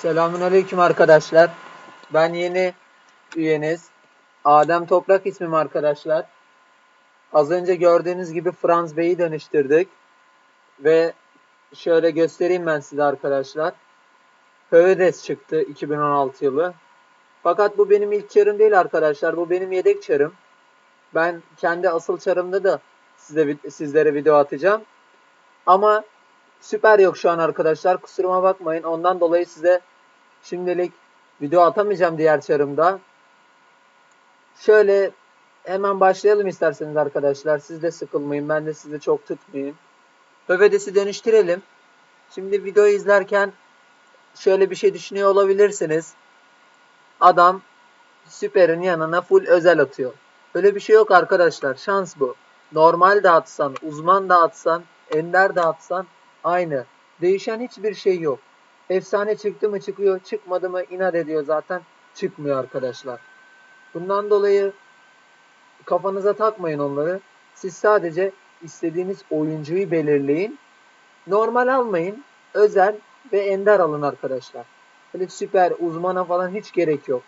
Selamünaleyküm arkadaşlar. Ben yeni üyeniz. Adem Toprak ismim arkadaşlar. Az önce gördüğünüz gibi Franz Bey'i dönüştürdük. Ve şöyle göstereyim ben size arkadaşlar. Hövedes çıktı 2016 yılı. Fakat bu benim ilk çarım değil arkadaşlar. Bu benim yedek çarım. Ben kendi asıl çarımda da size sizlere video atacağım. Ama süper yok şu an arkadaşlar. Kusuruma bakmayın. Ondan dolayı size şimdilik video atamayacağım diğer çarımda. Şöyle hemen başlayalım isterseniz arkadaşlar. Siz de sıkılmayın. Ben de sizi çok tutmayayım. Hövedes'i dönüştürelim. Şimdi videoyu izlerken şöyle bir şey düşünüyor olabilirsiniz. Adam süperin yanına full özel atıyor. Öyle bir şey yok arkadaşlar. Şans bu. Normal dağıtsan, uzman dağıtsan, ender dağıtsan aynı. Değişen hiçbir şey yok. Efsane çıktı mı çıkıyor, çıkmadı mı inat ediyor zaten. Çıkmıyor arkadaşlar. Bundan dolayı kafanıza takmayın onları. Siz sadece istediğiniz oyuncuyu belirleyin. Normal almayın. Özel ve ender alın arkadaşlar. Böyle süper, uzmana falan hiç gerek yok.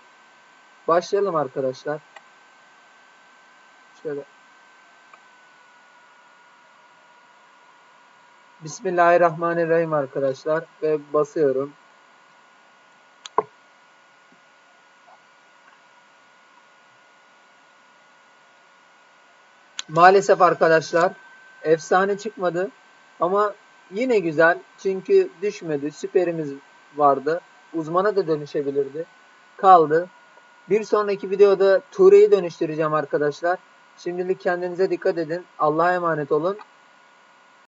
Başlayalım arkadaşlar. Şöyle. Bismillahirrahmanirrahim arkadaşlar ve basıyorum. Maalesef arkadaşlar efsane çıkmadı ama yine güzel çünkü düşmedi. Süperimiz vardı. Uzmana da dönüşebilirdi. Kaldı. Bir sonraki videoda Ture'yi dönüştüreceğim arkadaşlar. Şimdilik kendinize dikkat edin. Allah'a emanet olun.